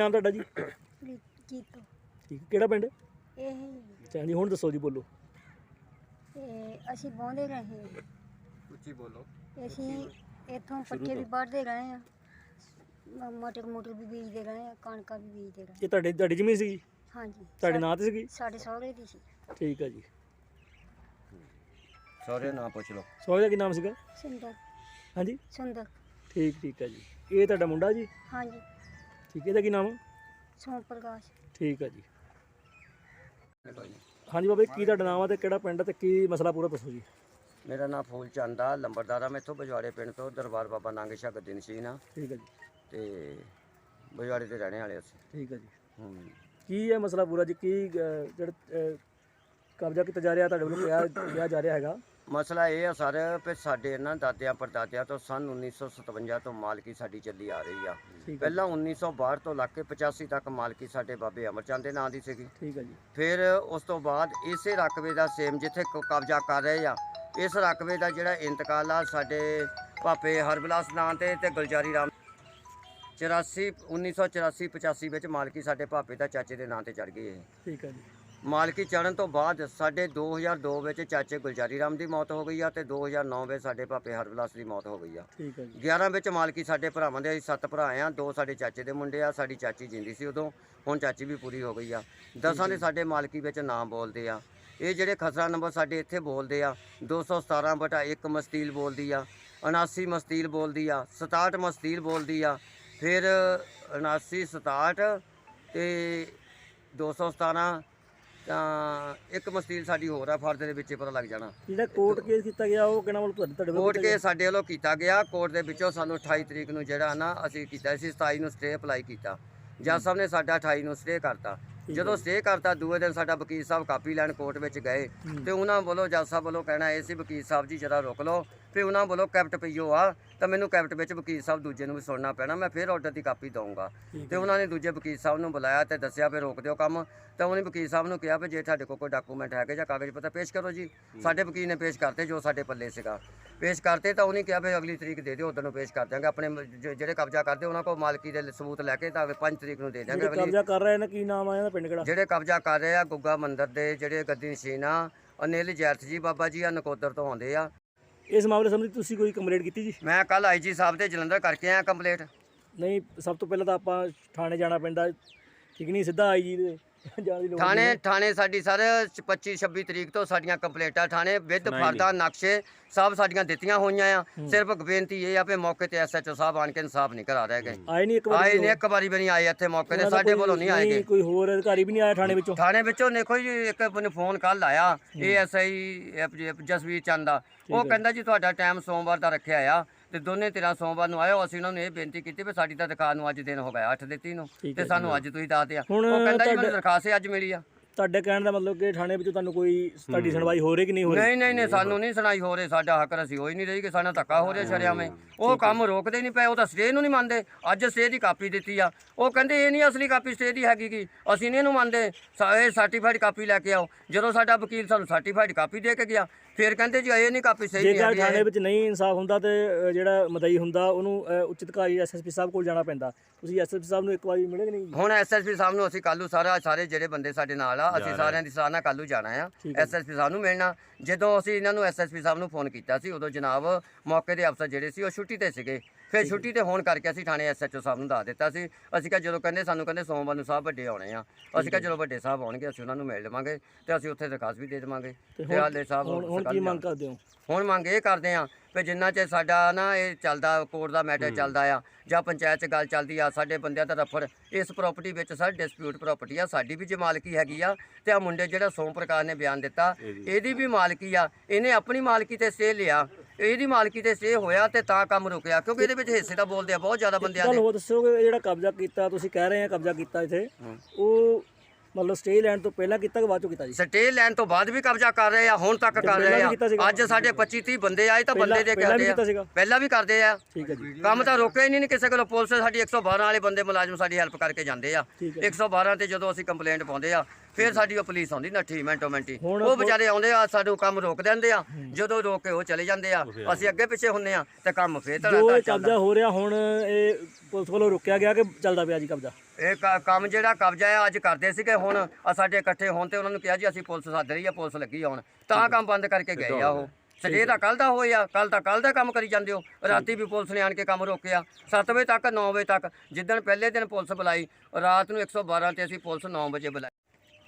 ਨਾਮ ਤੁਹਾਡਾ ਜੀ? ਕੀਤੋ ਠੀਕ ਕਿਹੜਾ ਪਿੰਡ? ਇਹ ਅੱਛਾ ਜੀ ਹੁਣ ਦੱਸੋ ਜੀ ਬੋਲੋ। ਇਹ ਅਸੀਂ ਬੋਂਦੇ ਰਹੇ ਉੱਚੀ ਬੋਲੋ। ਅਸੀਂ ਇੱਥੋਂ ਪੱਠੇ ਵੀ ਵੱਢਦੇ ਰਹੇ ਆ ਮਟਰ ਮੋਟਰ ਵੀ ਬੀਜਦੇ ਰਹੇ ਆ ਕਣਕਾਂ ਵੀ ਬੀਜਦੇ ਰਹੇ ਇਹ ਤੁਹਾਡੇ ਤੁਹਾਡੀ ਜ਼ਮੀਨ ਸੀਗੀ? ਹਾਂਜੀ। ਤੁਹਾਡੇ ਨਾਂ ਤੇ ਸੀਗੀ? ਸਾਡੇ ਸਹੁਰੇ ਦੀ ਸੀ। ਠੀਕ ਹੈ ਜੀ। ਸੌਰੇ ਨਾ ਪੁੱਛ ਲਓ। ਸੋਹਰੇ ਦਾ ਕੀ ਨਾਮ ਸੀਗਾ? ਸੁੰਦਰ। ਹਾਂਜੀ? ਸੁੰਦਰ। ਠੀਕ ਠੀਕ ਹੈ ਜੀ। ਇਹ ਤੁਹਾਡਾ ਮੁੰਡਾ ਜੀ? ਹਾਂਜੀ। ਠੀਕ ਇਹਦਾ ਕੀ ਨਾਮ? ਸੋਮ ਪ੍ਰਕਾਸ਼। ਠੀਕ ਹੈ ਜੀ। ਹਾਂਜੀ ਬਾਬਾ ਜੀ ਕੀ ਤੁਹਾਡਾ ਨਾਮ ਆ ਤੇ ਕਿਹੜਾ ਪਿੰਡ ਆ ਤੇ ਕੀ ਮਸਲਾ ਪੂਰਾ ਦੱਸੋ ਜੀ। ਮੇਰਾ ਨਾਮ ਫੂਲ ਚੰਦ ਆ ਲੰਬਰਦਾਰਾ ਮੈਥੋਂ ਬਜਵਾੜੇ ਪਿੰਡ ਤੋਂ ਦਰਬਾਰ ਬਾਬਾ ਨੰਗ ਸ਼ਾਹ ਗੱਦੀ ਨਸ਼ੀਨ ਆ। ਠੀਕ ਹੈ ਜੀ। ਤੇ ਬਜਵਾੜੇ ਤੇ ਰਹਿਣੇ ਵਾਲੇ ਅਸੀਂ। ਠੀਕ ਹੈ ਜੀ। ਹੂੰ। ਕੀ ਹੈ ਮਸਲਾ ਪੂਰਾ ਜੀ ਕੀ ਅਹ, ਜਿਹੜਾ ਅਹ, ਕਬਜ਼ਾ ਕੀਤਾ ਜਾ ਰਿਹਾ ਤੁਹਾਡੇ ਵੱਲੋਂ ਕਿਹਾ ਕਿਹਾ ਜਾ ਰਿਹਾ ਹੈਗਾ? ਮਸਲਾ ਇਹ ਆ ਸਰ ਕਿ ਸਾਡੇ ਇਹਨਾਂ ਦਾਦਿਆਂ ਪੜਦਾਦਿਆਂ ਤੋਂ ਸਨ 1957 ਤੋਂ ਮਾਲਕੀ ਸਾਡੀ ਚੱਲੀ ਆ ਰਹੀ ਆ। ਪਹਿਲਾਂ 1962 ਤੋਂ ਲੱਗ ਕੇ 85 ਤੱਕ ਮਾਲਕੀ ਸਾਡੇ ਬਾਬੇ ਅਮਰਚੰਦ ਦੇ ਨਾਂ ਦੀ ਸੀਗੀ। ਠੀਕ ਹੈ ਜੀ। ਫਿਰ ਉਸ ਤੋਂ ਬਾਅਦ ਇਸੇ ਰਕਬੇ ਦਾ ਸੇਮ ਜਿੱਥੇ ਕ- ਕਬਜ਼ਾ ਕਰ ਰਹੇ ਆ ਇਸ ਰਕਬੇ ਦਾ ਜਿਹੜਾ ਇੰਤਕਾਲ ਆ ਸਾਡੇ ਭਾਪੇ ਹਰਬਲਾਸ ਨਾਂ ਤੇ ਤੇ ਗੁਲਜਾਰੀ ਰਾਮ 84 1984 85 ਵਿੱਚ ਮਾਲਕੀ ਸਾਡੇ ਭਾਪੇ ਦਾ ਚਾਚੇ ਦੇ ਨਾਂ ਤੇ ਚੜ ਗਈ ਇਹ। ਠੀਕ ਹੈ ਜੀ। ਮਾਲਕੀ ਚੜਨ ਤੋਂ ਬਾਅਦ ਸਾਡੇ 2002 ਵਿੱਚ ਚਾਚੇ ਗੁਲਜਾਰੀ ਰਾਮ ਦੀ ਮੌਤ ਹੋ ਗਈ ਆ ਤੇ 2009 ਵਿੱਚ ਸਾਡੇ ਭਾਪੇ ਹਰਬਲਾਸ ਦੀ ਮੌਤ ਹੋ ਗਈ ਆ। ਠੀਕ ਹੈ ਜੀ। 11 ਵਿੱਚ ਮਾਲਕੀ ਸਾਡੇ ਭਰਾਵਾਂ ਦੇ ਅਸੀਂ ਸੱਤ ਭਰਾ ਆ ਦੋ ਸਾਡੇ ਚਾਚੇ ਦੇ ਮੁੰਡੇ ਆ ਸਾਡੀ ਚਾਚੀ ਜਿੰਦੀ ਸੀ ਉਦੋਂ ਹੁਣ ਚਾਚੀ ਵੀ ਪੂਰੀ ਹੋ ਗਈ ਆ। ਦਸਾਂ ਦੇ ਸਾਡੇ ਮਾਲਕੀ ਵਿੱਚ ਨਾਮ ਬੋਲਦੇ ਆ। ਇਹ ਜਿਹੜੇ ਖਸਰਾ ਨੰਬਰ ਸਾਡੇ ਇੱਥੇ ਬੋਲਦੇ ਆ 217 ਬਟਾ 1 ਮਸਤੀਲ ਬੋਲਦੀ ਆ 79 ਮਸਤੀਲ ਬੋਲਦੀ ਆ 67 ਮਸਤੀਲ ਬੋਲਦੀ ਆ ਫਿਰ 79 67 ਤੇ 217 ਤਾਂ ਇੱਕ ਮਸਤੀਲ ਸਾਡੀ ਹੋਰ ਆ ਫਰਦ ਦੇ ਵਿੱਚ ਹੀ ਪਤਾ ਲੱਗ ਜਾਣਾ। ਜਿਹੜਾ ਕੋਰਟ ਕੇਸ ਕੀਤਾ ਗਿਆ ਉਹ ਕਿਹਨਾਂ ਵੱਲੋਂ ਤੁਹਾਡੇ ਤੁਹਾਡੇ ਵੱਲੋਂ ਕੋਰਟ ਕੀਤਾ ਕੇਸ ਸਾਡੇ ਵੱਲੋਂ ਕੀਤਾ ਗਿਆ। ਕੋਰਟ ਦੇ ਵਿੱਚੋਂ ਸਾਨੂੰ 28 ਤਰੀਕ ਨੂੰ ਜਿਹੜਾ ਨਾ ਅਸੀਂ ਕੀਤਾ ਸੀ 27 ਨੂੰ ਸਟੇ ਅਪਲਾਈ ਕੀਤਾ। ਜੱਜ ਸਾਹਿਬ ਨੇ ਸਾਡਾ 28 ਨੂੰ ਸਟੇ ਕਰਤਾ। ਜਦੋਂ ਸਟੇ ਕਰਤਾ ਦੂਏ ਦਿਨ ਸਾਡਾ ਵਕੀਲ ਸਾਹਿਬ ਕਾਪੀ ਲੈਣ ਕੋਰਟ ਵਿੱਚ ਗਏ। ਤੇ ਉਹਨਾਂ ਵੱਲੋਂ ਜੱਜ ਸਾਹਿਬ ਵੱਲੋਂ ਕਹਿਣਾ ਇਹ ਸੀ ਵਕੀਲ ਸਾਹਿਬ ਜੀ ਜਰਾ ਰੁਕ ਲਓ। ਫਿਰ ਉਹਨਾਂ ਵੱਲੋਂ ਕੈਪਟ ਪਈਓ ਆ ਤਾਂ ਮੈਨੂੰ ਕੈਪਟ ਵਿੱਚ ਵਕੀਲ ਸਾਹਿਬ ਦੂਜੇ ਨੂੰ ਵੀ ਸੁਣਨਾ ਪੈਣਾ ਮੈਂ ਫਿਰ ਆਰਡਰ ਦੀ ਕਾਪੀ ਦਊਂਗਾ। ਤੇ ਉਹਨਾਂ ਨੇ ਦੂਜੇ ਵਕੀਲ ਸਾਹਿਬ ਨੂੰ ਬੁਲਾਇਆ ਤੇ ਦੱਸਿਆ ਵੀ ਰੋਕ ਦਿਓ ਕੰਮ ਤਾਂ ਉਹਨੇ ਵਕੀਲ ਸਾਹਿਬ ਨੂੰ ਕਿਹਾ ਵੀ ਜੇ ਤੁਹਾਡੇ ਕੋਲ ਕੋਈ ਡਾਕੂਮੈਂਟ ਹੈਗੇ ਜਾਂ ਕਾਗਜ਼ ਪੱਤਰ ਪੇਸ਼ ਕਰੋ ਜੀ। ਸਾਡੇ ਵਕੀਲ ਨੇ ਪੇਸ਼ ਕਰਤੇ ਜੋ ਸਾਡੇ ਪੱਲੇ ਸੀਗਾ। ਪੇਸ਼ ਕਰਤੇ ਤਾਂ ਉਹਨੇ ਕਿਹਾ ਵੀ ਅਗਲੀ ਤਰੀਕ ਦੇ ਦਿਓ ਉਦੋਂ ਨੂੰ ਪੇਸ਼ ਕਰ ਦਿਆਂਗੇ। ਆਪਣੇ ਜਿਹੜੇ ਕਬਜ਼ਾ ਕਰਦੇ ਉਹਨਾਂ ਕੋਲ ਮਾਲਕੀ ਦੇ ਸਬੂਤ ਲੈ ਕੇ ਤਾਂ 5 ਤਰੀਕ ਨੂੰ ਦੇ ਦਿਆਂਗੇ ਜਿਹੜੇ ਅਗਲੀ ਕਬਜ਼ਾ ਕਰ ਰਹੇ ਨੇ ਕੀ ਨਾਮ ਆ ਇਹਦਾ ਪਿੰਡ ਕਿਹੜਾ? ਜਿਹੜੇ ਕਬਜ਼ਾ ਕਰ ਰਹੇ ਆ ਗੁੱਗਾ ਮੰਦਿਰ ਦੇ ਜਿਹੜੇ ਗੱਦੀ ਨਸ਼ੀਨ ਆ ਅਨਿਲ ਜੈਰਥ ਜੀ ਬਾਬਾ ਜੀ ਆ ਨਕੋਦਰ ਤੋਂ ਆਉਂਦੇ ਆ। ਇਸ ਮਾਮਲੇ ਸੰਬੰਧੀ ਤੁਸੀਂ ਕੋਈ ਕੰਪਲੇਂਟ ਕੀਤੀ ਜੀ? ਮੈਂ ਕੱਲ ਆਈਜੀ ਸਾਹਿਬ ਦੇ ਜਲੰਧਰ ਕਰਕੇ ਆਇਆ ਕੰਪਲੀਟ ਨਹੀਂ ਸਭ ਤੋਂ ਪਹਿਲਾਂ ਤਾਂ ਆਪਾਂ ਥਾਣੇ ਜਾਣਾ ਪੈਂਦਾ ਠੀਕ ਨਹੀਂ? ਸਿੱਧਾ ਆਈ ਜੀ ਦੇ ਜਾਣ ਦੀ ਲੋੜ ਥਾਣੇ ਨਹੀਂ ਥਾਣੇ ਸਾਡੀ ਸਰ 25 26 ਤਰੀਕ ਤੋਂ ਸਾਡੀਆਂ ਕੰਪਲੇਂਟਾਂ ਥਾਣੇ ਵਿਦ ਫਰਦਾ ਨਕਸ਼ੇ ਸਭ ਸਾਡੀਆਂ ਦਿੱਤੀਆਂ ਹੋਈਆਂ ਆ। ਸਿਰਫ ਬੇਨਤੀ ਇਹ ਆ ਵੀ ਮੌਕੇ ਤੇ ਐਸਐਚਓ ਸਾਹਿਬ ਆਣ ਕੇ ਇਨਸਾਫ ਨਹੀਂ ਕਰਾ ਰਹੇ ਗਏ। ਆਏ ਨਹੀਂ ਇੱਕ ਵਾਰ ਆਏ ਨੇ ਇੱਕ ਵਾਰੀ ਵੀ ਨਹੀਂ ਆਏ ਇੱਥੇ ਮੌਕੇ ਤੇ ਸਾਡੇ ਵੱਲੋਂ ਨਹੀਂ ਆਏਗੇ ਕੋਈ ਹੋਰ ਅਧਿਕਾਰੀ ਵੀ ਨਹੀਂ ਆਇਆ ਥਾਣੇ ਵਿੱਚੋਂ? ਥਾਣੇ ਵਿੱਚੋਂ ਦੇਖੋ ਜੀ ਇੱਕ ਮੈਨੂੰ ਫੋਨ ਕੱਲ ਆਇਆ ਏਐਸਆਈ ਜਸਵੀਰ ਚੰਦ ਦਾ। ਉਹ ਕਹਿੰਦਾ ਜੀ ਤੁਹਾਡਾ ਟਾਈਮ ਸੋਮਵਾਰ ਦਾ ਰੱਖਿਆ ਆ। ਤੇ ਦੋਨੇ ਧਿਰਾਂ ਸੋਮਵਾਰ ਨੂੰ ਆਇਓ ਅਸੀਂ ਉਹਨਾਂ ਨੂੰ ਇਹ ਬੇਨਤੀ ਕੀਤੀ ਵੀ ਸਾਡੀ ਤਾਂ ਦੁਕਾਨ ਨੂੰ ਅੱਜ ਦਿਨ ਹੋ ਗਿਆ 8 ਦੇ 30 ਨੂੰ ਤੇ ਸਾਨੂੰ ਅੱਜ ਤੁਸੀਂ ਦੱਸ ਦਿਆ। ਉਹ ਕਹਿੰਦਾ ਜੀ ਮੈਨੂੰ ਦਰਖਾਸਤ ਅੱਜ ਮਿਲੀ ਆ। ਤੁਹਾਡੇ ਕਹਿਣ ਦਾ ਮਤਲਬ ਕਿ ਥਾਣੇ ਵਿੱਚੋਂ ਤੁਹਾਨੂੰ ਕੋਈ ਤੁਹਾਡੀ ਸੁਣਵਾਈ ਹੋ ਰਹੀ ਕਿ ਨਹੀਂ ਹੋ ਰਹੀ? ਨਹੀਂ ਨਹੀਂ ਨਹੀਂ ਸਾਨੂੰ ਨਹੀਂ ਸੁਣਾਈ ਹੋ ਰਹੀ ਸਾਡਾ ਹੱਕ ਅਸੀਂ ਹੋ ਹੀ ਨਹੀਂ ਰਹੀ ਕਿ ਸਾਡਾ ਧੱਕਾ ਹੋ ਰਿਹਾ ਸ਼ਰਿਆਵੇਂ ਉਹ ਕੰਮ ਰੋਕਦੇ ਨਹੀਂ ਪਏ ਉਹ ਤਾਂ ਸਟੇ ਨੂੰ ਨਹੀਂ ਮੰਨਦੇ। ਅੱਜ ਸਟੇ ਦੀ ਕਾਪੀ ਦਿੱਤੀ ਆ। ਉਹ ਕਹਿੰਦੇ ਇਹ ਨਹੀਂ ਅਸਲੀ ਕਾਪੀ ਸਟੇ ਦੀ ਹੈਗੀ ਕੀ? ਅਸੀਂ ਨਹੀਂ ਇਹਨੂੰ ਮੰਨਦੇ। ਸਾ- ਇਹ ਸਰਟੀਫਾਈਡ ਕਾਪੀ ਲੈ ਕੇ ਆਓ। ਜਦੋਂ ਸਾਡਾ ਵਕੀਲ ਸਾਨੂੰ ਸਰਟੀਫਾਈਡ ਕਾਪੀ ਦੇ ਕੇ ਗਿਆ ਫਿਰ ਕਹਿੰਦੇ ਜੀ ਇਹ ਨਹੀਂ ਕਾਪੀ ਸਹੀ ਨਹੀਂ ਜੇਕਰ ਥਾਣੇ। ਵਿੱਚ ਨਹੀਂ ਇਨਸਾਫ ਹੁੰਦਾ ਤੇ ਅ, ਜਿਹੜਾ ਮਦਈ ਹੁੰਦਾ ਉਹਨੂੰ ਅ, ਉੱਚ ਅਧਿਕਾਰੀ ਐਸਐਸਪੀ ਸਾਹਿਬ ਕੋਲ ਜਾਣਾ ਪੈਂਦਾ। ਤੁਸੀਂ ਐਸਐਸਪੀ ਸਾਹਿਬ ਨੂੰ ਇੱਕ ਵਾਰੀ ਮਿਲੇ ਕਿ ਨਹੀਂ ਹੁਣ ਐਸਐਸਪੀ ਸਾਹਿਬ ਨੂੰ ਅਸੀਂ ਕੱਲੂ ਸਾਰਾ ਸਾਰੇ ਜਿਹੜੇ ਬੰਦੇ ਸਾਡੇ ਨਾਲ ਆ ਅਸੀਂ ਸਾਰਿਆਂ ਦੀ ਨਾਲ ਕੱਲੂ ਜਾਣਾ ਆ। ਠੀਕ ਹੈ। ਐਸਐਸਪੀ ਸਾਹਿਬ ਨੂੰ ਮਿਲਣਾ। ਜਦੋਂ ਅਸੀਂ ਇਹਨਾਂ ਨੂੰ ਐਸਐਸਪੀ ਸਾਹਿਬ ਨੂੰ ਫੋਨ ਕੀਤਾ ਸੀ ਉਦੋਂ ਜਨਾਬ ਮੌਕੇ ਦੇ ਅਫਸਰ ਜਿਹੜੇ ਸੀ ਉਹ ਛੁੱਟੀ ਤੇ ਸੀਗੇ। ਫਿਰ ਛੁੱਟੀ ਤੇ ਹੋਣ ਕਰਕੇ ਅਸੀਂ ਥਾਣੇ ਐਸਐਚਓ ਸਾਹਿਬ ਨੂੰ ਦੱਸ ਦਿੱਤਾ ਸੀ। ਅਸੀਂ ਕਿਹਾ ਜਦੋਂ ਕਹਿੰਦੇ ਸਾਨੂੰ ਕਹਿੰਦੇ ਸੋਮਵਾਰ ਨੂੰ ਸਾਹਿਬ ਵੱਡੇ ਆਉਣੇ ਆ। ਅਸੀਂ ਕਿਹਾ ਜਦੋਂ ਵੱਡੇ ਸਾਹਿਬ ਆਉਣਗੇ ਅਸੀਂ ਉਹਨਾਂ ਨੂੰ ਮਿਲ ਲਵਾਂਗੇ ਤੇ ਅਸੀਂ ਉੱਥੇ ਦਰਖਾਸਤ ਵੀ ਦੇ ਦੇਵਾਂਗੇ। ਤੇ ਹਾਲੇ ਸਾਹਿਬ ਹੁਣ ਕੀ ਮੰਗ ਕਰਦੇ ਹੋ? ਹੁਣ ਮੰਗ ਇਹ ਕਰਦੇ ਆ ਕਿ ਜਿੰਨਾ ਚਿਰ ਸਾਡਾ ਨਾ ਇਹ ਚੱਲਦਾ ਕੋਰਟ ਦਾ ਮੈਟਰ ਚੱਲਦਾ ਆ ਜਾਂ ਪੰਚਾਇਤ 'ਚ ਗੱਲ ਚੱਲਦੀ ਆ ਸਾਡੇ ਬੰਦਿਆਂ ਦਾ ਰਫੜ ਇਸ ਪ੍ਰਾਪਰਟੀ ਵਿੱਚ ਸਰ ਡਿਸਪਿਊਟ ਪ੍ਰਾਪਰਟੀ ਆ ਸਾਡੀ ਵੀ ਜੇ ਮਾਲਕੀ ਹੈਗੀ ਆ ਤੇ ਆ ਮੁੰਡੇ ਜਿਹੜਾ ਸੋਮ ਪ੍ਰਕਾਸ਼ ਨੇ ਬਿਆਨ ਦਿੱਤਾ ਇਹਦੀ ਵੀ ਮਾਲਕੀ ਆ ਇਹਨੇ ਆਪਣੀ ਮਾਲਕੀ ਤੇ ਸਟੇ ਲਿਆ ਇਹਦੀ ਮਾਲਕੀ ਤੇ ਸਟੇ ਹੋਇਆ ਤੇ ਤਾਂ ਕੰਮ ਰੁਕਿਆ ਕਿਉਂਕਿ ਇਹਦੇ ਵਿੱਚ ਹਿੱਸੇ ਦਾ ਬੋਲਦੇ ਆ ਬਹੁਤ ਜ਼ਿਆਦਾ ਬੰਦਿਆਂ ਦੇ। ਹੋਰ ਦੱਸੋ ਕਿ ਜਿਹੜਾ ਕਬਜ਼ਾ ਕੀਤਾ ਤੁਸੀਂ ਕਹਿ ਰਹੇ ਆ ਕਬਜ਼ਾ ਕੀਤਾ ਇੱਥੇ ਉਹ ਮਤਲਬ ਸਟੇ ਲੈਣ ਤੋਂ ਪਹਿਲਾਂ ਕੀਤਾ ਕਿ ਬਾਅਦ ਚੋਂ ਕੀਤਾ ਜੀ? ਸਟੇ ਲੈਣ ਤੋਂ ਬਾਅਦ ਵੀ ਕਬਜ਼ਾ ਕਰ ਰਹੇ ਆ ਹੁਣ ਤੱਕ ਕਰ ਰਹੇ ਆ? ਅੱਜ ਸਾਡੇ 25 30 ਬੰਦੇ ਆਏ ਤਾਂ ਬੰਦੇ ਦੇ ਕਰਦੇ ਆ? ਪਹਿਲਾਂ ਵੀ ਕਰਦੇ ਆ। ਠੀਕ ਹੈ ਜੀ। ਕੰਮ ਤਾਂ ਰੋਕਿਆ ਹੀ ਨਹੀਂ ਕਿਸੇ ਕੋਲੋਂ। ਪੁਲਿਸ ਸਾਡੀ 112 ਵਾਲੇ ਬੰਦੇ ਮੁਲਾਜ਼ਮ ਸਾਡੀ ਹੈਲਪ ਕਰਕੇ ਜਾਂਦੇ ਆ। ਠੀਕ ਹੈ। 112 ਤੇ ਜਦੋਂ ਅਸੀਂ ਕੰਪਲੇਂਟ ਪਾਉਂਦੇ ਆ ਫਿਰ ਸਾਡੀ ਉਹ ਪੁਲਿਸ ਆਉਂਦੀ ਨੱਠੀ ਮਿੰਟੋ ਮਿੰਟੀ। ਉਹ ਵਿਚਾਰੇ ਆਉਂਦੇ ਆ ਸਾਨੂੰ ਕੰਮ ਰੋਕ ਦਿੰਦੇ ਆ। ਜਦੋਂ ਰੋਕ ਕੇ ਉਹ ਚਲੇ ਜਾਂਦੇ ਆ ਅਸੀਂ ਅੱਗੇ ਪਿੱਛੇ ਹੁੰਨੇ ਆ ਤੇ ਕੰਮ ਫੇਰ ਇਹ ਚੱਲਦਾ। ਹੋ ਰਿਹਾ ਹੁਣ ਇਹ ਪੁਲਿਸ ਵੱਲੋਂ ਰੋਕਿਆ ਗਿਆ ਕਿ ਚੱਲਦਾ ਪਿਆ ਜੀ ਕਬਜ਼ਾ? ਇਹ ਕ- ਕੰਮ ਜਿਹੜਾ ਕਬਜ਼ਾ ਆ, ਅੱਜ ਕਰਦੇ ਸੀਗੇ, ਹੁਣ ਆ ਸਾਡੇ ਇਕੱਠੇ ਹੋਣ ਤੇ ਉਹਨਾਂ ਨੂੰ ਕਿਹਾ ਜੀ, ਅਸੀਂ ਪੁਲਿਸ ਸੱਦ ਰਹੀ ਆ, ਪੁਲਿਸ ਲੱਗੀ ਆਉਣ ਤਾਂ ਕੰਮ ਬੰਦ ਕਰਕੇ ਗਏ ਆ ਉਹ। ਸਜੇ ਤਾਂ ਕੱਲ ਦਾ ਹੋਇਆ ਕੱਲ ਤਾਂ ਕੱਲ ਦਾ ਕੰਮ ਕਰੀ ਜਾਂਦੇ ਹੋ। ਰਾਤੀ ਵੀ ਪੁਲਿਸ ਨੇ ਆਣ ਕੇ ਕੰਮ ਰੋਕਿਆ। 7 ਵਜੇ ਤੱਕ 9 ਵਜੇ ਤੱਕ, ਜਿੱਦਣ ਪਹਿਲੇ ਦਿਨ ਪੁਲਿਸ ਬੁਲਾਈ, ਰਾਤ ਨੂੰ 112 ਤੇ ਅਸੀਂ ਪੁਲਿਸ 9 ਵਜੇ ਬੁਲਾਈ।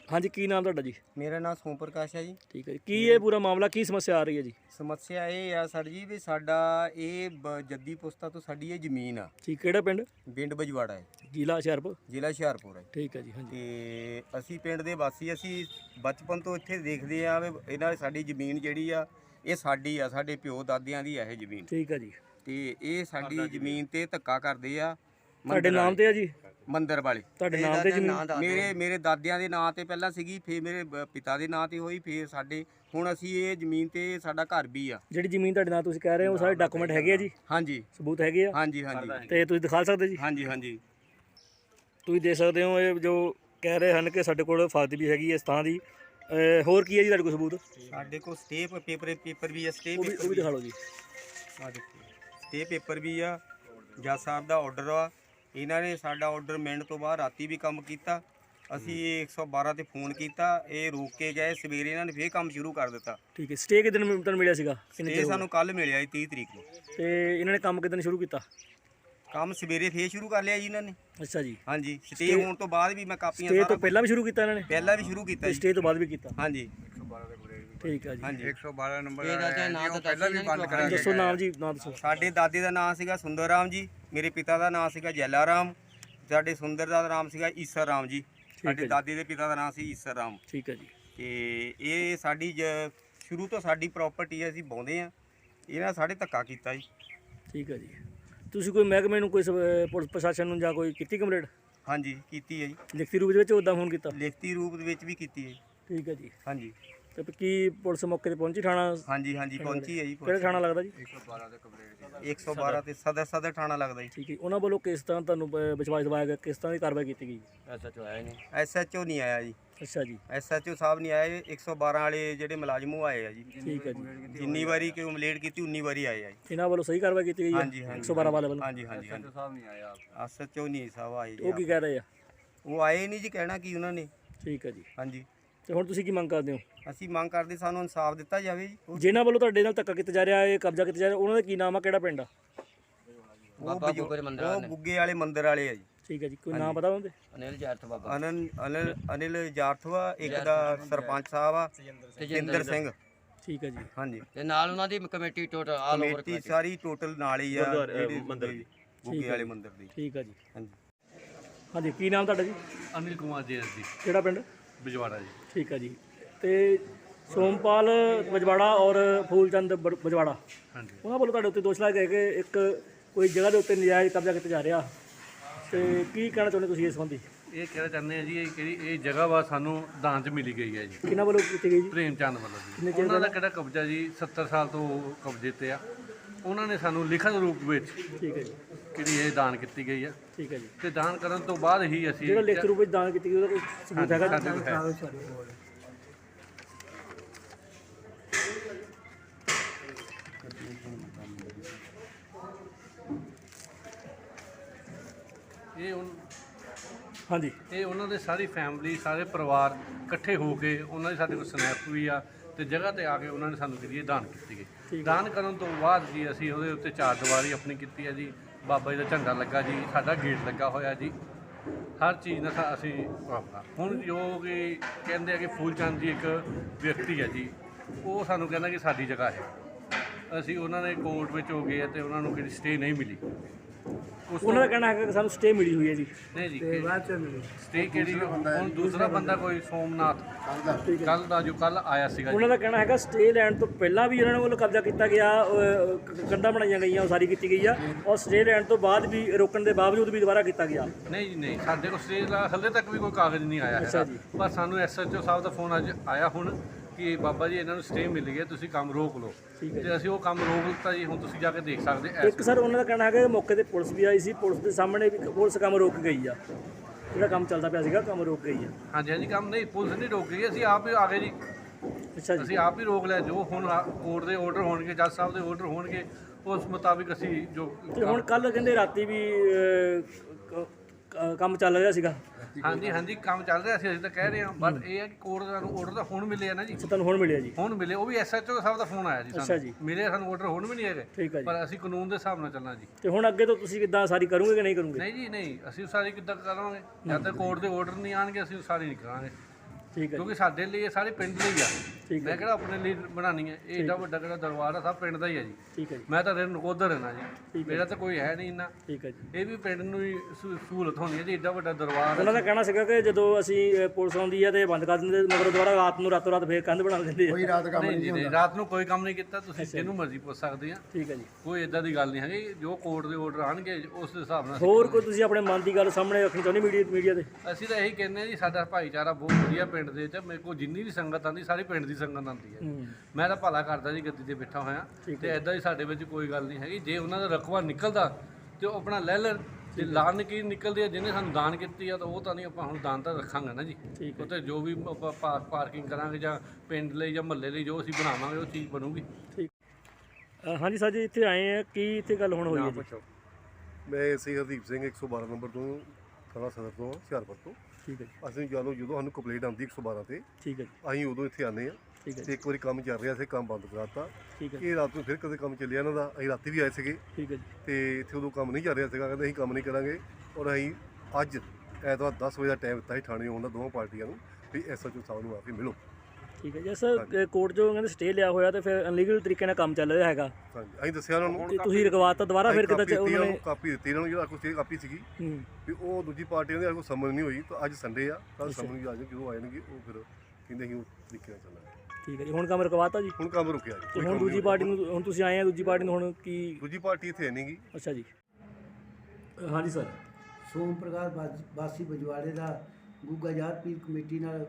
ਹਾਂਜੀ ਕੀ ਨਾਮ ਤੁਹਾਡਾ ਜੀ? ਮੇਰਾ ਨਾਮ ਸੋਮ ਪ੍ਰਕਾਸ਼ ਹੈ ਜੀ। ਠੀਕ ਹੈ ਜੀ। ਕੀ ਇਹ ਪੂਰਾ ਮਾਮਲਾ ਕੀ ਸਮੱਸਿਆ ਆ ਰਹੀ ਹੈ ਜੀ? ਸਮੱਸਿਆ ਇਹ ਆ ਸਰ ਜੀ ਵੀ ਸਾਡਾ ਇਹ ਬ- ਜੱਦੀ ਪੁਸਤਾ ਤੋਂ ਸਾਡੀ ਇਹ ਜ਼ਮੀਨ ਆ। ਠੀਕ ਕਿਹੜਾ ਪਿੰਡ? ਪਿੰਡ ਬਜਵਾੜਾ ਹੈ। ਜ਼ਿਲ੍ਹਾ ਹੁਸ਼ਿਆਰਪੁਰ? ਜ਼ਿਲ੍ਹਾ ਹੁਸ਼ਿਆਰਪੁਰ ਹੈ। ਠੀਕ ਹੈ ਜੀ ਹਾਂਜੀ। ਤੇ ਅਸੀਂ ਪਿੰਡ ਦੇ ਵਾਸੀ ਅਸੀਂ ਬਚਪਨ ਤੋਂ ਇੱਥੇ ਦੇਖਦੇ ਆ ਵੀ ਇਹਨਾਂ ਸਾਡੀ ਜ਼ਮੀਨ ਜਿਹੜੀ ਆ ਇਹ ਸਾਡੀ ਆ ਸਾਡੇ ਪਿਓ ਦਾਦਿਆਂ ਦੀ ਆ ਇਹ ਜ਼ਮੀਨ। ਠੀਕ ਹੈ ਜੀ। ਤੇ ਇਹ ਸਾਡੀ ਜ਼ਮੀਨ ਤੇ ਧੱਕਾ ਕਰਦੇ ਆ। ਤੁਹਾਡੇ ਮੰਦਿਰ ਨਾਮ ਤੇ ਆ ਜੀ? ਮੰਦਿਰ ਵਾਲੇ। ਤੁਹਾਡੇ ਨਾਮ ਤੇ ਜ਼ਮੀਨ ਮੇਰੇ ਮੇਰੇ ਦਾਦਿਆਂ ਦੇ ਨਾਂ ਤੇ ਪਹਿਲਾਂ ਸੀਗੀ ਫਿਰ ਮੇਰੇ ਬ- ਪਿਤਾ ਦੇ ਨਾਂ ਤੇ ਹੋਈ ਫਿਰ ਸਾਡੇ ਹੁਣ ਅਸੀਂ ਇਹ ਜ਼ਮੀਨ ਤੇ ਸਾਡਾ ਘਰ ਵੀ ਆ। ਜਿਹੜੀ ਜ਼ਮੀਨ ਤੁਹਾਡੇ ਨਾਲ ਤੁਸੀਂ ਕਹਿ ਰਹੇ ਹੋ ਉਹ ਸਾਰੇ ਡਾਕੂਮੈਂਟ ਹੈਗੇ ਆ ਜੀ? ਹਾਂਜੀ। ਸਬੂਤ ਹੈਗੇ ਆ? ਹਾਂਜੀ ਹਾਂਜੀ। ਤੇ ਤੁਸੀਂ ਦਿਖਾ ਸਕਦੇ ਜੀ? ਹਾਂਜੀ ਹਾਂਜੀ। ਤੁਸੀਂ ਦੇਖ ਸਕਦੇ ਹੋ ਇਹ ਜੋ ਕਹਿ ਰਹੇ ਹਨ ਕਿ ਸਾਡੇ ਕੋਲ ਫਰਦ ਵੀ ਹੈਗੀ ਹੈ ਇਸ ਥਾਂ ਦੀ। ਅਹ ਹੋਰ ਕੀ ਹੈ ਜੀ ਤੁਹਾਡੇ ਕੋਲ ਸਬੂਤ? ਸਾਡੇ ਕੋਲ ਸਟੇ ਪੇਪਰ ਪੇਪਰ ਵੀ ਆ ਸਟੇ ਉਹ ਵੀ ਉਹ ਵੀ ਦਿਖਾ ਲਓ ਜੀ। ਸਟੇ ਪੇਪਰ ਵੀ ਆ ਜੱਜ ਸਾਹਿਬ ਦਾ ਆਰਡਰ ਆ। ਇਹਨਾਂ ਨੇ ਸਾਡਾ ਆਰਡਰ ਮਿਲਣ ਤੋਂ ਬਾਅਦ ਰਾਤੀ ਵੀ ਕੰਮ ਕੀਤਾ। ਅਸੀਂ ਇਹ 112 ਤੇ ਫੋਨ ਕੀਤਾ। ਇਹ ਰੋਕ ਕੇ ਗਏ। ਸਵੇਰੇ ਇਹਨਾਂ ਨੇ ਫੇਰ ਕੰਮ ਸ਼ੁਰੂ ਕਰ ਦਿੱਤਾ। ਠੀਕ ਹੈ। ਸਟੇ ਕਿਦਨ ਤੁਹਾਨੂੰ ਮਿਲਿਆ ਸੀਗਾ? ਕਿੰਨੇ ਇਹ ਚਿਰ ਸਾਨੂੰ ਕੱਲ ਮਿਲਿਆ ਜੀ 30 ਤਰੀਕ ਨੂੰ? ਤੇ ਇਹਨਾਂ ਨੇ ਕੰਮ ਕਿਦਨ ਸ਼ੁਰੂ ਕੀਤਾ? ਕੰਮ ਸਵੇਰੇ ਫੇਰ ਸ਼ੁਰੂ ਕਰ ਲਿਆ ਜੀ ਇਹਨਾਂ ਨੇ। ਅੱਛਾ ਜੀ। ਹਾਂਜੀ। ਸਟੇ ਹੋਣ ਤੋਂ ਬਾਅਦ ਵੀ ਮੈਂ ਕਾਪੀਆਂ ਸਟੇ ਤੋਂ ਪਹਿਲਾਂ ਵੀ ਸ਼ੁਰੂ ਕੀਤਾ ਇਹਨਾਂ ਨੇ? ਪਹਿਲਾਂ ਵੀ ਸ਼ੁਰੂ ਕੀਤਾ ਤੇ ਜੀ। ਸਟੇ ਤੋਂ ਬਾਅਦ ਵੀ ਕੀਤਾ? ਹਾਂਜੀ। ਠੀਕ ਹੈ ਜੀ। ਹਾਂਜੀ 112 ਨੰਬਰ ਇਹਦਾ ਤੇ ਨਾਂ ਤਾਂ ਪਹਿਲਾਂ ਵੀ ਬੰਦ ਕਰਾ ਦੱਸੋ ਨਾਮ ਜੀ ਨਾਮ ਦੱਸੋ। ਸਾਡੇ ਦਾਦੇ ਦਾ ਨਾਮ ਸੀਗਾ ਸੁੰਦਰ ਰਾਮ ਜੀ ਮੇਰੇ ਪਿਤਾ ਦਾ ਨਾਮ ਸੀਗਾ ਜੈਲਾ ਰਾਮ ਸਾਡੇ ਸੁੰਦਰ ਦਾ ਨਾਮ ਸੀਗਾ ਈਸਰ ਰਾਮ ਜੀ ਸਾਡੇ। ਦਾਦੇ ਦੇ ਪਿਤਾ ਦਾ ਨਾਮ ਸੀ ਈਸਰ ਰਾਮ ਠੀਕ ਹੈ ਜੀ। ਤੇ ਇਹ ਸਾਡੀ ਸ਼ੁਰੂ ਤੋਂ ਸਾਡੀ ਪ੍ਰਾਪਰਟੀ ਅਸੀਂ ਬਾਉਂਦੇ ਆ। ਇਹਨਾਂ ਸਾਡੇ ਧੱਕਾ ਕੀਤਾ ਜੀ। ਠੀਕ ਹੈ ਜੀ। ਤੁਸੀਂ ਕੋਈ ਮਹਿਕਮੇ ਨੂੰ ਕੋਈ ਪੁਲਿਸ ਪ੍ਰਸ਼ਾਸਨ ਨੂੰ ਜਾਂ ਕੋਈ ਕੀਤੀ ਕੰਪਲੇਂਟ? ਹਾਂਜੀ ਕੀਤੀ ਹੈ ਜੀ। ਲਿਖਤੀ ਰੂਪ ਦੇ ਵਿੱਚ ਉਦਾਂ ਫੋਨ ਕੀਤਾ? ਲਿਖਤੀ ਰੂਪ ਦੇ ਵਿੱਚ ਵੀ ਕੀਤੀ ਹੈ। ਠੀਕ ਹੈ ਜੀ। ਹਾਂਜੀ। ਤੇ ਕੀ ਪੁਲਿਸ ਮੌਕੇ ਤੇ ਪਹੁੰਚੀ? ਥਾਣਾ ਹਾਂਜੀ ਹਾਂਜੀ ਪਹੁੰਚੀ ਹੈ ਜੀ ਕਿਹੜਾ ਥਾਣਾ ਲੱਗਦਾ ਜੀ? 112 ਤੇ ਸਦਰ ਸਦਰ ਥਾਣਾ ਲੱਗਦਾ ਜੀ। ਠੀਕ ਹੈ ਉਹਨਾਂ ਵੱਲੋਂ ਕਿਸ ਤਰ੍ਹਾਂ ਤੁਹਾਨੂੰ ਅਹ, ਵਿਸ਼ਵਾਸ ਦਿਵਾਇਆ ਗਿਆ? ਕਿਸ ਤਰ੍ਹਾਂ ਦੀ ਕਾਰਵਾਈ ਕੀਤੀ ਗਈ? ਐਸਾ ਚੋ ਆਇਆ ਨਹੀਂ। ਐਸਐਚਓ ਨਹੀਂ ਆਇਆ ਜੀ। ਅੱਛਾ ਜੀ। ਐਸਐਚਓ ਸਾਹਿਬ ਨਹੀਂ ਆਏ 112 ਵਾਲੇ ਜਿਹੜੇ ਮੁਲਾਜ਼ਮ ਉਹ ਆਏ ਆ ਜੀ। ਠੀਕ ਹੈ ਜੀ। ਜਿੰਨੀ ਵਾਰੀ ਕਿ ਕੰਪਲੇਂਟ ਕੀਤੀ ਉਨੀ ਵਾਰੀ ਆਏ ਆ ਜੀ। ਇਹਨਾਂ ਵੱਲੋਂ ਸਹੀ ਕਾਰਵਾਈ ਕੀਤੀ ਗਈ ਹੈ? ਹਾਂਜੀ ਹਾਂਜੀ 112 ਵਾਲੇ ਵੱਲੋਂ? ਹਾਂਜੀ ਹਾਂਜੀ ਹਾਂਜੀ। ਸਾਹਿਬ ਨਹੀਂ ਆਇਆ ਐਸਐਚਓ ਨਹੀਂ ਸਾਹਿਬ ਆਏ ਉਹ ਕੀ ਜੀ ਕਹਿ ਰਹੇ ਆ? ਉਹ ਆਏ ਨਹੀਂ ਜੀ ਕਹਿਣਾ ਕੀ ਉਹਨਾਂ ਨੇ। ਠੀਕ ਹੈ ਜੀ। ਹਾਂਜੀ। ਤੇ ਹੁਣ ਤੁਸੀਂ ਕੀ ਮੰਗ ਕਰਦੇ ਹੋ? ਅਸੀਂ ਮੰਗ ਕਰਦੇ ਸਾਨੂੰ ਇਨਸਾਫ ਦਿੱਤਾ ਜਾਵੇ ਜੀ। ਉਹ- ਜਿਨ੍ਹਾਂ ਵੱਲੋਂ ਤੁਹਾਡੇ ਨਾਲ ਧੱਕਾ ਕੀਤਾ ਜਾ ਰਿਹਾ ਹੈ ਕਬਜ਼ਾ ਕੀਤਾ ਜਾ ਰਿਹਾ ਉਹਨਾਂ ਦਾ ਕੀ ਨਾਮ ਆ ਕਿਹੜਾ ਪਿੰਡ ਆ? ਉਹ ਬਾਬਾ ਮੰਦਰ ਉਹ ਵਾਲੇ। ਬੁੱਗੇ ਵਾਲੇ ਮੰਦਿਰ ਵਾਲੇ ਆ ਜੀ। ਠੀਕ ਹੈ ਜੀ ਕੋਈ ਨਾਮ ਪਤਾ ਉਹਦੇ ਅਨਿਲ ਜੈਰਥ ਬਾਬਾ। ਅਨਨ ਅਨਿਲ ਅਨਿਲ ਜਾਰਥਵਾ ਇੱਕ ਦਾ ਸਰਪੰਚ ਸਾਹਿਬ ਆ ਤੇਜਿੰਦਰ ਸਿੰਘ। ਠੀਕ ਹੈ ਜੀ। ਹਾਂਜੀ। ਤੇ ਨਾਲ ਉਹਨਾਂ ਦੀ committee total all over committee ਸਾਰੀ ਟੋਟਲ ਨਾਲ ਹੀ ਆ ਜਿਹੜੀ ਬੁੱਗੇ ਵਾਲੇ ਮੰਦਿਰ ਦੀ। ਠੀਕ ਹੈ ਜੀ। ਹਾਂਜੀ। ਹਾਂਜੀ ਕੀ ਨਾਮ ਤੁਹਾਡਾ ਜੀ? ਅਨਿਲ ਕੁਮਾਰ ਜੀ ਜੀ ਕਿਹੜਾ ਪਿੰਡ? ਬਿਜਵਾੜਾ ਜੀ। ਠੀਕ ਹੈ ਜੀ। ਤੇ ਸੋਮਪਾਲ ਬਜਵਾੜਾ ਔਰ ਫੂਲਚੰਦ ਬ- ਬਜਵਾੜਾ। ਹਾਂਜੀ। ਉਹਨਾਂ ਵੱਲੋਂ ਤੁਹਾਡੇ ਉੱਤੇ ਦੋਸ਼ ਲਾਇਆ ਗਿਆ ਕਿ ਇੱਕ ਕੋਈ ਜਗ੍ਹਾ ਦੇ ਉੱਤੇ ਨਜਾਇਜ਼ ਕਬਜ਼ਾ ਕੀਤਾ ਜਾ ਰਿਹਾ। ਤੇ ਕੀ ਕਹਿਣਾ ਚਾਹੁੰਦੇ ਤੁਸੀਂ ਇਸ ਸੰਬੰਧੀ? ਇਹ ਕਹਿਣਾ ਚਾਹੁੰਦੇ ਆ ਜੀ ਇਹ ਕਿਹੜੀ ਇਹ ਜਗ੍ਹਾ ਵਾ ਸਾਨੂੰ ਦਾਨ ਚ ਮਿਲੀ ਗਈ ਹੈ ਜੀ। ਕਿਹਨਾਂ ਵੱਲੋਂ ਕੀਤੀ ਗਈ ਜੀ? ਪ੍ਰੇਮ ਚੰਦ ਵੱਲੋਂ ਕਿੰਨੇ ਜੀ ਚਿਰ ਉਹਨਾਂ ਦਾ ਕਿਹੜਾ ਕਬਜ਼ਾ ਜੀ? 70 ਸਾਲ ਤੋਂ ਉਹ ਕਬਜ਼ੇ ਤੇ ਆ। ਉਹਨਾਂ ਨੇ ਸਾਨੂੰ ਲਿਖਤ ਰੂਪ ਵਿੱਚ ਠੀਕ ਹੈ ਜੀ। ਕਿਹੜੀ ਇਹ ਦਾਨ ਕੀਤੀ ਗਈ ਆ। ਠੀਕ ਹੈ ਜੀ। ਤੇ ਦਾਨ ਕਰਨ ਤੋਂ ਬਾਅਦ ਹੀ ਅਸੀਂ ਜਿਹੜਾ ਲਿਖਤ ਰੂਪ ਵਿੱਚ ਦਾਨ ਕੀਤੀ ਗਈ ਉਹਦਾ ਕੋਈ ਸਬੂਤ ਹੈਗਾ? ਸਾਡੇ ਕੋਲ। ਹੈ। ਇਹ ਉਨ- ਹਾਂਜੀ। ਇਹ ਉਹਨਾਂ ਦੇ ਸਾਰੀ ਫੈਮਿਲੀ ਸਾਰੇ ਪਰਿਵਾਰ ਇਕੱਠੇ ਹੋ ਕੇ ਉਹਨਾਂ ਦੀ ਸਾਡੇ ਕੋਲ ਸਨੈਪ ਵੀ ਆ ਤੇ ਜਗ੍ਹਾ ਤੇ ਆ ਕੇ ਉਹਨਾਂ ਨੇ ਸਾਨੂੰ ਜਿਹੜੀ ਇਹ ਦਾਨ ਕੀਤੀ ਗਈ। ਦਾਨ ਕਰਨ ਤੋਂ ਬਾਅਦ ਜੀ ਅਸੀਂ ਉਹਦੇ ਉੱਤੇ ਚਾਰ ਦੀਵਾਰੀ ਆਪਣੀ ਕੀਤੀ ਹੈ ਜੀ। ਬਾਬਾ ਜੀ ਦਾ ਝੰਡਾ ਲੱਗਾ ਜੀ ਸਾਡਾ ਗੇਟ ਲੱਗਾ ਹੋਇਆ ਜੀ। ਹਰ ਚੀਜ਼ ਨਾਲ ਸਾ- ਅਸੀਂ ਆਪਣਾ ਹੁਣ ਜੋ ਕਿ ਕਹਿੰਦੇ ਆ ਕਿ ਫੂਲਚੰਦ ਜੀ ਇੱਕ ਵਿਅਕਤੀ ਹੈ ਜੀ ਉਹ ਸਾਨੂੰ ਕਹਿੰਦਾ ਕਿ ਸਾਡੀ ਜਗ੍ਹਾ ਹੈ। ਅਸੀਂ ਉਹਨਾਂ ਨੇ ਕੋਰਟ ਵਿੱਚ ਹੋ ਗਏ ਆ ਤੇ ਉਹਨਾਂ ਨੂੰ ਕਿਹੜੀ ਸਟੇ ਨਹੀਂ ਮਿਲੀ। ਉਹਨਾਂ ਦਾ ਕਹਿਣਾ ਹੈਗਾ ਕਿ ਸਾਨੂੰ ਸਟੇ ਮਿਲੀ ਹੋਈ ਹੈ ਜੀ। ਨਹੀਂ ਜੀ ਸਟੇ ਕਿਹੜੀ ਹੁਣ ਦੂਸਰਾ ਬੰਦਾ ਕੋਈ ਸੋਮਨਾਥ। ਕੱਲ ਦਾ। ਜੋ ਕੱਲ ਆਇਆ ਸੀਗਾ ਜੀ। ਉਹਨਾਂ ਦਾ ਕਹਿਣਾ ਹੈਗਾ ਸਟੇ ਲੈਣ ਤੋਂ ਪਹਿਲਾਂ ਵੀ ਉਹਨਾਂ ਵੱਲੋਂ ਕਬਜ਼ਾ ਕੀਤਾ ਗਿਆ ਕੰਧਾਂ ਬਣਾਈਆਂ ਗਈਆਂ ਉਹ ਸਾਰੀ ਕੀਤੀ ਗਈ ਆ। ਔਰ ਸਟੇ ਲੈਣ ਤੋਂ ਬਾਅਦ ਵੀ ਰੋਕਣ ਦੇ ਬਾਵਜੂਦ ਵੀ ਦੁਬਾਰਾ ਕੀਤਾ ਗਿਆ। ਨਹੀਂ ਜੀ ਨਹੀਂ। ਸਾਡੇ ਕੋਲ ਸਟੇ ਦਾ ਹਲੇ ਤੱਕ ਵੀ ਕੋਈ ਕਾਗਜ਼ ਨਹੀਂ ਆਇਆ ਜੀ। ਪਰ ਸਾਨੂੰ ਐਸਐਚਓ ਸਾਹਿਬ ਦਾ ਫੋਨ ਅੱਜ ਆਇਆ ਹੁਣ। ਕਿ ਬਾਬਾ ਜੀ ਇਹਨਾਂ ਨੂੰ ਸਟੇ ਮਿਲ ਹੈ ਤੁਸੀਂ ਕੰਮ ਰੋਕ ਲਓ। ਤੇ ਅਸੀਂ ਉਹ ਕੰਮ ਰੋਕ ਲਿੱਤਾ ਜੀ ਹੁਣ ਤੁਸੀਂ ਜਾ ਕੇ ਦੇਖ ਸਕਦੇ ਇੱਕ ਸਰ ਉਹਨਾਂ ਦਾ ਕਹਿਣਾ ਹੈਗਾ ਕਿ ਮੌਕੇ ਤੇ ਪੁਲਿਸ ਵੀ ਆਈ ਸੀ ਪੁਲਿਸ ਦੇ ਸਾਹਮਣੇ ਵੀ ਪੁਲਿਸ ਕੰਮ ਰੋਕ ਗਈ ਆ। ਜਿਹੜਾ ਕੰਮ ਚੱਲਦਾ ਪਿਆ ਸੀਗਾ ਕੰਮ ਰੋਕ ਗਈ ਆ। ਹਾਂਜੀ ਹਾਂਜੀ ਕੰਮ ਨਹੀਂ ਪੁਲਿਸ ਨਹੀਂ ਰੋਕ ਗਈ ਅਸੀਂ ਆਪ ਹੀ ਆ ਗਏ ਜੀ। ਅੱਛਾ ਜੀ। ਅਸੀਂ ਆਪ ਹੀ ਰੋਕ ਲਿਆ ਜੋ ਹੁਣ ਕੋਰਟ ਦੇ ਆਰਡਰ ਹੋਣਗੇ ਜੱਜ ਸਾਹਿਬ ਦੇ ਆਰਡਰ ਹੋਣਗੇ ਉਸ ਮੁਤਾਬਿਕ ਅਸੀਂ ਜੋ ਤੇ ਹੁਣ ਕੱਲ ਕਹਿੰਦੇ ਰਾਤੀ ਵੀ ਕੰਮ ਚੱਲ ਰਿਹਾ ਸੀਗਾ। ਹਾਂਜੀ ਹਾਂਜੀ ਕੰਮ ਚੱਲ ਰਿਹਾ ਸੀ ਅਸੀਂ ਤਾਂ ਕਹਿ ਰਹੇ ਹਾਂ। ਬਟ ਇਹ ਹੈ ਕਿ ਕੋਰਟ ਦਾ ਆਰਡਰ ਤਾਂ ਹੁਣ ਮਿਲਿਆ ਨਾ ਜੀ। ਅੱਛਾ ਤੁਹਾਨੂੰ ਹੁਣ ਮਿਲਿਆ ਜੀ? ਹੁਣ ਮਿਲੇ ਉਹ ਵੀ ਐਸਐਚਓ ਸਾਹਿਬ ਦਾ ਫੋਨ ਆਇਆ ਜੀ ਅੱਛਾ ਜੀ। ਮਿਲੇ ਸਾਨੂੰ ਆਰਡਰ ਹੁਣ ਵੀ ਨਹੀਂ ਹੈਗੇ। ਠੀਕ ਹੈ ਜੀ। ਪਰ ਅਸੀਂ ਕਾਨੂੰਨ ਦੇ ਹਿਸਾਬ ਨਾਲ ਚੱਲਣਾ ਜੀ। ਤੇ ਹੁਣ ਅੱਗੇ ਤੋਂ ਤੁਸੀਂ ਕਿੱਦਾਂ ਸਾਰੀ ਕਰੋਗੇ ਕਿ ਨਹੀਂ ਕਰੋਗੇ? ਨਹੀਂ ਜੀ ਨਹੀਂ। ਅਸੀਂ ਸਾਰੀ ਕਿੱਦਾਂ ਕਰਾਂਗੇ? ਜਦ ਤੱਕ ਕੋਰਟ ਦੇ ਆਰਡਰ ਨਹੀਂ ਆਣਗੇ ਅਸੀਂ ਸਾਰੀ ਨਹੀਂ ਕਰਾਂਗੇ। ਠੀਕ ਹੈ ਜੀ। ਕਿਉਂਕਿ ਸਾਡੇ ਲਈ ਇਹ ਸਾਰੇ ਪਿੰਡ ਲਈ ਆ। ਠੀਕ ਮੈਂ ਕਿਹੜਾ ਆਪਣੇ ਲਈ ਬਣਾਣੀ ਹੈ? ਇਹ ਏਡਾ ਵੱਡਾ ਕਿਹੜਾ ਦਰਬਾਰ ਆ? ਸਭ ਪਿੰਡ ਦਾ ਹੀ ਹੈ ਜੀ। ਠੀਕ ਹੈ ਜੀ। ਮੈਂ ਤਾਂ ਨਕੋਦਰ ਰਹਿਣਾ ਜੀ। ਮੇਰਾ ਤਾਂ ਕੋਈ ਹੈ ਨਹੀਂ ਇੰਨਾ। ਠੀਕ ਹੈ ਜੀ। ਇਹ ਵੀ ਪਿੰਡ ਨੂੰ ਹੀ ਸਹੂ- ਸਹੂਲਤ ਹੋਣੀ ਹੈ ਜੀ ਏਡਾ ਵੱਡਾ ਦਰਬਾਰ। ਉਹਨਾਂ ਦਾ ਕਹਿਣਾ ਸੀਗਾ ਕਿ ਜਦੋਂ ਅਸੀਂ ਪੁਲਿਸ ਆਉਂਦੀ ਹੈ ਤੇ ਬੰਦ ਕਰ ਦਿੰਦੇ ਮਗਰ ਦੁਬਾਰਾ ਰਾਤ ਨੂੰ ਰਾਤੋਂ ਰਾਤ ਫੇਰ ਕੰਧ ਬਣਾ ਦਿੰਦੇ ਆ। ਨਹੀਂ ਜੀ ਨਹੀਂ ਰਾਤ ਨੂੰ ਕੋਈ ਕੰਮ ਨਹੀਂ ਕੀਤਾ ਤੁਸੀਂ ਜਿਹਨੂੰ ਮਰਜ਼ੀ ਪੁੱਛ ਸਕਦੇ ਆ। ਠੀਕ ਹੈ ਜੀ। ਕੋਈ ਇਦਾਂ ਦੀ ਗੱਲ ਨਹੀਂ ਹੈਗੀ ਜੋ ਕੋਰਟ ਦੇ ਆਰਡਰ ਆਣਗੇ ਉਸ ਦੇ ਹਿਸਾਬ ਨਾਲ ਹੋਰ ਕੋਈ ਤੁਸੀਂ ਆਪਣੇ ਮਨ ਦੀ ਗੱਲ ਸਾਹਮਣੇ ਰੱਖਣੀ ਚਾਹੁੰਦੇ ਮੀਡੀਆ ਮੀਡੀਆ ਤੇ? ਅਸੀਂ ਤਾਂ ਇਹੀ ਕਹਿੰਦੇ ਹਾਂ ਜੀ ਸਾਡਾ ਭਾਈਚਾਰਾ ਬਹੁਤ ਵਧੀਆ ਪਿੰਡ ਦੇ ਵਿੱਚ ਮੇਰੇ ਕੋਲ ਜਿੰਨੀ ਵੀ ਸੰਗਤ ਆਉਂਦੀ ਸਾਰੀ ਪਿੰਡ ਦੀ ਸੰਗਤ ਆਉਂਦੀ ਹੈ ਹੂੰ। ਮੈਂ ਤਾਂ ਭਲਾ ਕਰਦਾ ਜੀ ਗੱਦੀ ਤੇ ਬੈਠਾ ਹੋਇਆ। ਤੇ ਐਦਾਂ ਹੀ ਸਾਡੇ ਵਿੱਚ ਕੋਈ ਗੱਲ ਨਹੀਂ ਹੈਗੀ। ਜੇ ਉਹਨਾਂ ਦਾ ਰਕਬਾ ਨਿਕਲਦਾ ਤੇ ਉਹ ਆਪਣਾ ਲੈ ਲੈਣ। ਜੇ ਲਾਨ ਕੀ ਨਿਕਲਦੀ ਆ ਜਿਹਨੇ ਸਾਨੂੰ ਦਾਨ ਕੀਤੀ ਆ ਤਾਂ ਉਹ ਤਾਂ ਨਹੀਂ ਆਪਾਂ ਹੁਣ ਦਾਨ ਤਾਂ ਰੱਖਾਂਗੇ ਨਾ ਜੀ। ਹੈ। ਉੱਥੇ ਜੋ ਵੀ ਆਪਾਂ ਪਾਰਕ ਪਾਰਕਿੰਗ ਕਰਾਂਗੇ ਜਾਂ ਪਿੰਡ ਲਈ ਜਾਂ ਮਹੱਲੇ ਲਈ ਜੋ ਅਸੀਂ ਬਣਾਵਾਂਗੇ ਉਹ ਚੀਜ਼ ਬਣੂਗੀ। ਠੀਕ। ਹਾਂਜੀ ਸਰ ਜੀ ਇੱਥੇ ਆਏ ਆ। ਕੀ ਇੱਥੇ ਗੱਲ ਹੁਣ ਹੋਈ ਹੈ ਜੀ? ਮੈਂ ਸੀ ਹਰਦੀਪ ਸਿੰਘ 112 ਨੰਬਰ ਤੋਂ ਥਾਣਾ ਸਦਰ ਤੋਂ ਹੁਸ਼ਿਆਰਪੁਰ ਤੋਂ। ਠੀਕ ਹੈ ਜੀ। ਅਸੀਂ ਜਦੋਂ ਜਦੋਂ ਸਾਨੂੰ ਕੰਪਲੇਂਟ ਆਉਂਦੀ 112 ਤੇ। ਠੀਕ ਹੈ ਜੀ। ਅਸੀਂ ਉਦੋਂ ਇੱਥੇ ਆਨੇ ਆ ਠੀਕ ਹੈ ਤੇ ਇੱਕ ਵਾਰੀ ਕੰਮ ਚੱਲ ਰਿਹਾ ਸੀ ਕੰਮ ਬੰਦ ਕਰਾਤਾ। ਠੀਕ ਹੈ ਇਹ ਰਾਤ ਨੂੰ ਫਿਰ ਕਦੇ ਕੰਮ ਚੱਲਿਆ ਇਹਨਾਂ ਦਾ। ਅਸੀਂ ਰਾਤੀ ਵੀ ਆਏ ਸੀਗੇ। ਠੀਕ ਹੈ ਜੀ। ਤੇ ਇੱਥੇ ਉਦੋਂ ਕੰਮ ਨਹੀਂ ਚੱਲ ਰਿਹਾ ਸੀਗਾ। ਕਹਿੰਦੇ ਅਸੀਂ ਕੰਮ ਨਹੀਂ ਕਰਾਂਗੇ। ਔਰ ਅਸੀਂ ਅੱਜ ਐਤਵਾਰ 10 ਵਜੇ ਦਾ ਟਾਈਮ ਦਿੱਤਾ ਸੀ ਥਾਣੇ ਆਉਣ ਦਾ ਦੋਵਾਂ ਪਾਰਟੀਆਂ ਨੂੰ ਵੀ ਐਸਐਚਓ ਸਾਹਿਬ ਨੂੰ ਆ ਕੇ ਮਿਲੋ। ਠੀਕ ਹੈ ਜੀ। ਸਰ ਕੋਰਟ ਜੋ ਕਹਿੰਦੇ ਸਟੇ ਲਿਆ ਹੋਇਆ ਤੇ ਫਿਰ ਅਨਲੀਗਲ ਤਰੀਕੇ ਨਾਲ ਕੰਮ ਚੱਲ ਰਿਹਾ ਹੈਗਾ। ਹਾਂਜੀ। ਅਸੀਂ ਦੱਸਿਆ ਉਹਨਾਂ ਨੂੰ ਤੇ ਤੁਸੀਂ ਰਕਵਾਤਾ ਦੁਬਾਰਾ ਫਿਰ ਕਿੱਦਾਂ ਉਹਨਾਂ ਨੇ ਕਾਪੀ ਦਿੱਤੀ ਇਹਨਾਂ ਨੂੰ ਜਿਹੜਾ ਕੋਈ ਕਾਪੀ ਸੀਗੀ ਹੂੰ। ਵੀ ਉਹ ਦੂਜੀ ਪਾਰਟੀਆਂ ਦੇ ਕੋਈ ਸਮਝ ਨਹੀਂ ਹੋਈ ਤਾਂ ਅੱਜ ਸੰਡੇ ਆ ਕੱਲ ਸਮਝ ਆ ਜਾਏ ਜਦੋਂ ਆਣਗੇ ਉਹ ਫਿਰ ਕਹਿੰਦੇ ਅਸੀਂ ਉਹ ਤਰੀਕੇ ਨਾਲ ਚੱਲਾਂਗੇ ਠੀਕ ਹੈ ਜੀ ਹੁਣ ਕੰਮ ਰਕਵਾਤਾ ਜੀ? ਹੁਣ ਕੰਮ ਰੁਕਿਆ ਜੀ। ਤੇ ਹੁਣ ਦੂਜੀ ਪਾਰਟੀ ਨੂੰ ਹੁਣ ਤੁਸੀਂ ਆਏ ਆ ਦੂਜੀ ਪਾਰਟੀ ਨੂੰ ਹੁਣ ਕੀ ਦੂਜੀ ਪਾਰਟੀ ਇੱਥੇ ਨਹੀਂ ਗੀ। ਅੱਛਾ ਜੀ। ਹਾਂਜੀ ਸਰ। ਸੋਮ ਪ੍ਰਕਾਸ਼ ਬਾਸੀ ਬਜਵਾੜੇ ਦਾ ਗੁੱਗਾ ਯਾਰ ਪੀਰ ਕਮੇਟੀ ਨਾਲ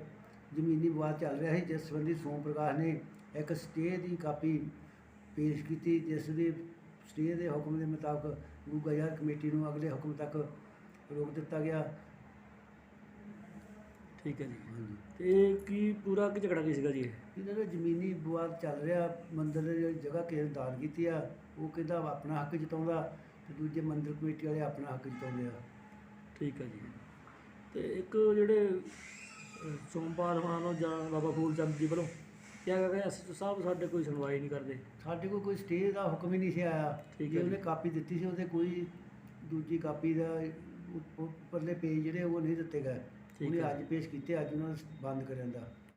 ਜ਼ਮੀਨੀ ਵਿਵਾਦ ਚੱਲ ਰਿਹਾ ਸੀ ਜਿਸ ਸੰਬੰਧੀ ਸੋਮ ਪ੍ਰਕਾਸ਼ ਨੇ ਇੱਕ ਸਟੇ ਦੀ ਕਾਪੀ ਪੇਸ਼ ਕੀਤੀ ਜਿਸ ਦੇ ਸਟੇ ਦੇ ਹੁਕਮ ਦੇ ਮੁਤਾਬਕ ਗੁੱਗਾ ਯਾਰ ਕਮੇਟੀ ਨੂੰ ਅਗਲੇ ਹੁਕਮ ਤੱਕ ਰੋਕ ਦਿੱਤਾ ਗਿਆ। ਠੀਕ ਹੈ ਜੀ। ਹਾਂਜੀ। ਤੇ ਕੀ ਪੂਰਾ ਕੀ ਝਗੜਾ ਕੀ ਸੀਗਾ ਜੀ ਇਹ? ਇਹਨਾਂ ਦਾ ਜ਼ਮੀਨੀ ਵਿਵਾਦ ਚੱਲ ਰਿਹਾ ਮੰਦਰ ਦੀ ਜਗ੍ਹਾ ਕਿਸੇ ਨੇ ਦਾਨ ਕੀਤੀ ਆ ਉਹ ਕਹਿੰਦਾ ਆਪਣਾ ਹੱਕ ਜਤਾਉਂਦਾ ਤੇ ਦੂਜੇ ਮੰਦਰ ਕਮੇਟੀ ਵਾਲੇ ਆਪਣਾ ਹੱਕ ਜਤਾਉਂਦੇ ਆ। ਠੀਕ ਹੈ ਜੀ। ਤੇ ਇੱਕ ਜਿਹੜੇ ਸੋਮਵਾਰ ਹੋਣਾ ਨੂੰ ਜਾਂ ਬਾਬਾ ਫੂਲ ਚੰਦ ਜੀ ਵੱਲੋਂ। ਕਿਹਾ ਗਿਆ ਕਿ ਐਸਐਚਓ ਸਾਹਿਬ ਸਾਡੇ ਕੋਈ ਸੁਣਵਾਈ ਨਹੀਂ ਕਰਦੇ। ਸਾਡੇ ਕੋਲ ਕੋਈ ਸਟੇ ਦਾ ਹੁਕਮ ਹੀ ਨਹੀਂ ਸੀ ਆਇਆ। ਠੀਕ ਜੇ ਉਹਨੇ। ਕਾਪੀ ਦਿੱਤੀ ਸੀ ਉਹਦੇ ਕੋਈ ਦੂਜੀ ਕਾਪੀ ਦਾ ਉ- ਉੱਪਰਲੇ ਪੇਜ ਜਿਹੜੇ ਉਹ ਨਹੀਂ ਦਿੱਤੇ ਗਏ। ਠੀਕ ਉਹਨੇ ਹੈ। ਅੱਜ ਪੇਸ਼ ਕੀਤੇ ਅੱਜ ਉਹਨਾਂ ਨੂੰ ਬੰਦ ਕਰਨ ਦਾ